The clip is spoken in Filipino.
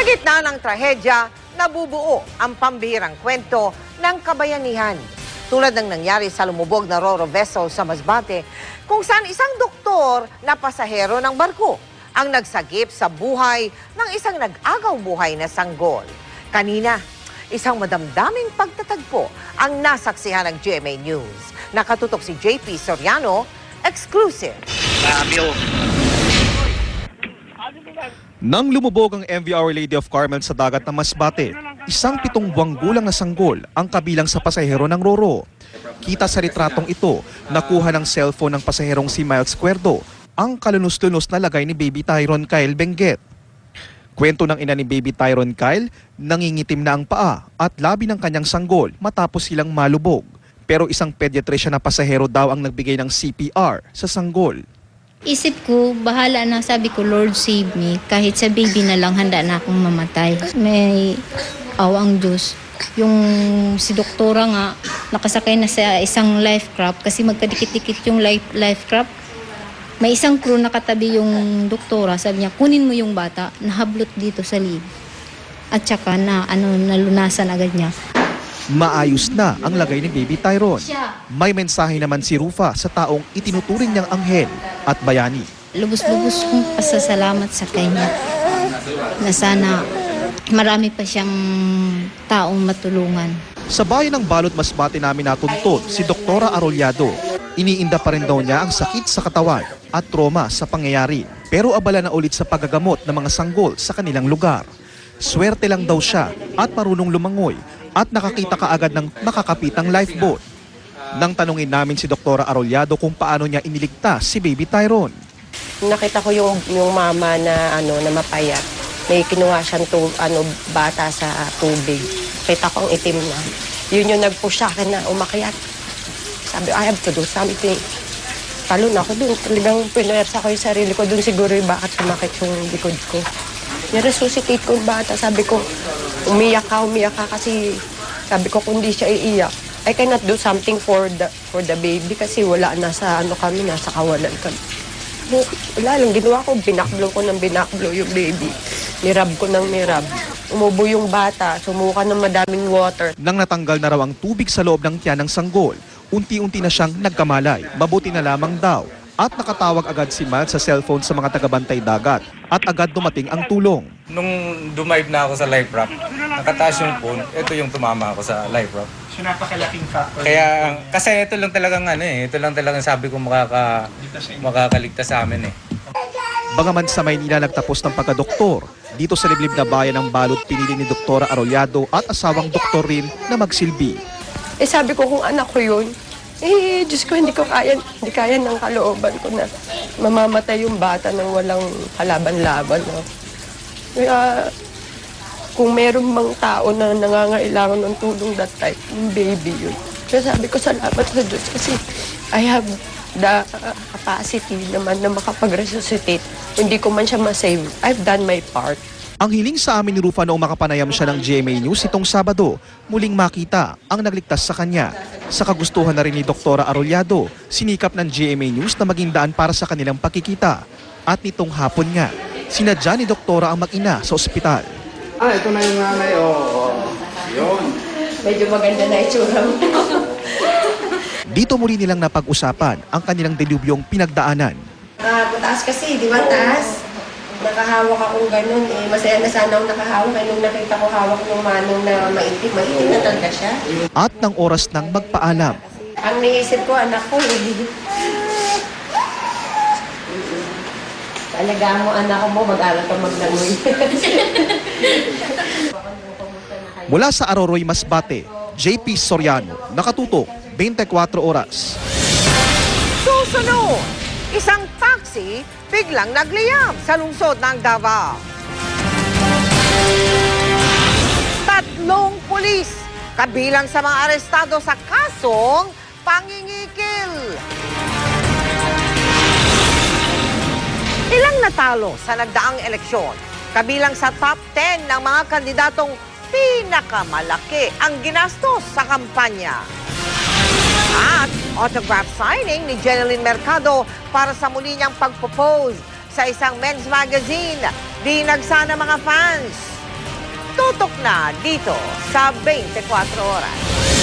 Sa gitna ng trahedya, nabubuo ang pambihirang kwento ng kabayanihan. Tulad ng nangyari sa lumubog na Roro vessel sa Masbate, kung saan isang doktor na pasahero ng barko ang nagsagip sa buhay ng isang nag-agaw buhay na sanggol. Kanina, isang madamdaming pagtatagpo ang nasaksihan ng GMA News. Nakatutok si JP Soriano, exclusive. Nang lumubog ang MV Our Lady of Carmel sa dagat ng Masbate, isang pitong buwang gulang na sanggol ang kabilang sa pasahero ng Roro. Kita sa litratong ito, nakuha ng cellphone ng pasaherong si Miles Cuerdo ang kalunos-lunos na lagay ni Baby Tyron Kyle Benguet. Kwento ng ina ni Baby Tyron Kyle, nangingitim na ang paa at labi ng kanyang sanggol matapos silang malubog. Pero isang pediatrician na pasahero daw ang nagbigay ng CPR sa sanggol. Isip ko, bahala na. Sabi ko, Lord save me. Kahit sa baby na lang, handa na akong mamatay. May awang Diyos. Yung si doktora nga, nakasakay na sa isang life craft kasi magkadikit-dikit yung life, life craft. May isang crew nakatabi yung doktora. Sabi niya, kunin mo yung bata. Nahablot dito sa lib. At saka na, ano, nalunasan agad niya. Maayos na ang lagay ni Baby Tyron. May mensahe naman si Rufa sa taong itinuturing niyang anghel at bayani. lubos-lubos kong pasasalamat sa kanya na sana marami pa siyang taong matulungan. Sa bayan ng Balot Masbate namin natuntun si Doktora Arolyado. Iniinda pa rin daw niya ang sakit sa katawan at trauma sa pangyayari. Pero abala na ulit sa pagagamot ng mga sanggol sa kanilang lugar. Swerte lang daw siya at marunong lumangoy at nakakita kaagad ng makakapitang lifeboat. Nang tanungin namin si Doktora Arolyado kung paano niya iniligtas si Baby Tyron. Nakita ko yung yung mama na ano na mapayat. May kinuha siyang tu, ano bata sa tubig. Kita ko ang itim na. Yun yung nag-push sa akin na umakyat. Sabi, I have to do something. Talon ako dun. Talagang pinersa ko yung sarili ko dun siguro yung bakit sumakit yung likod ko. Niresuscitate ko yung bata. Sabi ko, umiyak ka, umiyak ka kasi sabi ko kung di siya iiyak, I cannot do something for the for the baby kasi wala nasa ano kami, nasa kawalan kami. Wala lang, ginawa ko, binakblo ko ng binakblo yung baby. Nirab ko ng nirab. Umubo yung bata, sumuka ng madaming water. Nang natanggal na raw ang tubig sa loob ng tiyan ng sanggol, unti-unti na siyang nagkamalay. Mabuti na lamang daw. At nakatawag agad si Miles sa cellphone sa mga tagabantay dagat. At agad dumating ang tulong. Nung dumive na ako sa life raft, nakataas yung phone, ito yung tumama ako sa life raft. So napakalaking factor. Kaya, kasi ito lang talagang ano eh, ito lang talagang sabi ko makaka, makakaligtas sa amin eh. Bangaman sa Maynila nagtapos ng pagkadoktor. Dito sa liblib na bayan ng Balot, pinili ni Doktora Arolyado at asawang doktor rin na magsilbi. Eh sabi ko kung anak ko yun, eh Diyos ko hindi ko kaya, hindi kaya ng kalooban ko na mamamatay yung bata nang walang kalaban-laban. No? Kaya kung meron mang tao na nangangailangan ng tulong that time, yung baby yun. Kaya sabi ko salamat sa Diyos kasi I have the capacity naman na makapag-resuscitate. Hindi ko man siya masave. I've done my part. Ang hiling sa amin ni Rufa noong makapanayam siya ng GMA News itong Sabado, muling makita ang nagligtas sa kanya. Sa kagustuhan na rin ni Doktora Arolyado, sinikap ng GMA News na maging daan para sa kanilang pakikita. At nitong hapon nga, sinadya ni Doktora ang mag-ina sa ospital. Ah, ito na yung nanay. Oo, oh, yun. Medyo maganda na itsura mo. Dito muli nilang napag-usapan ang kanilang delubyong pinagdaanan. Ah, mataas kasi, di ba taas? Nakahawak akong ganun eh. Masaya na sana akong nakahawak. Kaya nung nakita ko hawak yung manong na maitim, maitim na talaga siya. At ng oras ng magpaalam, Ang naisip ko, anak ko eh. Talaga mo, anak mo, mag-aral ka maglangoy. mula sa Aroroy, Masbate, JP Soriano, nakatutok 24 oras. Susunod, isang taxi biglang nagliyab sa lungsod ng Davao. Tatlong pulis kabilang sa mga arestado sa kasong pangingikil. Ilang natalo sa nagdaang eleksyon, kabilang sa top 10 ng mga kandidatong pinakamalaki ang ginastos sa kampanya. At autograph signing ni Jeneline Mercado para sa muli niyang pagpropose sa isang men's magazine. Di nagsana mga fans. na dito sa 24 Oras.